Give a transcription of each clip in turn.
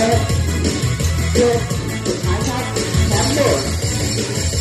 เทปยกหายชัดแหลมเบิด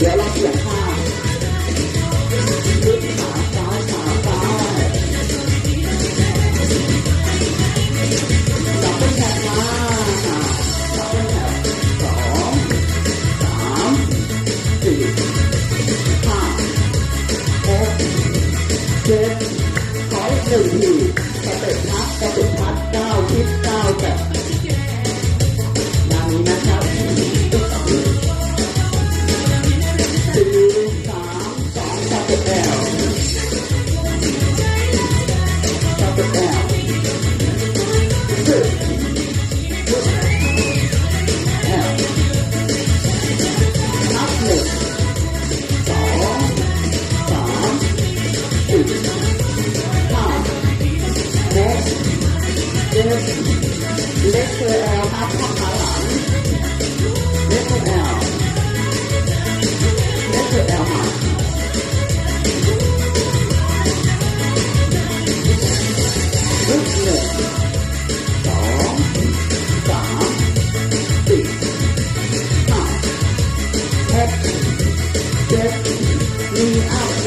เดี๋ยวเราเปลี่ยนข้าลึกขาซ้ายขาซ้ายจับเป็นแถบมาจับเป็นแถบสองสามสี่ห้าหกเจ็ดขออีกหนึ่งทีสเต็ปพัดสเต็ปพัดเก้าทิศเก้าแตะ lift her out, up, up, up, lift her out, lift her out, up. Rất lực, đó, tả, tỉ, up, hết, chết, đi out.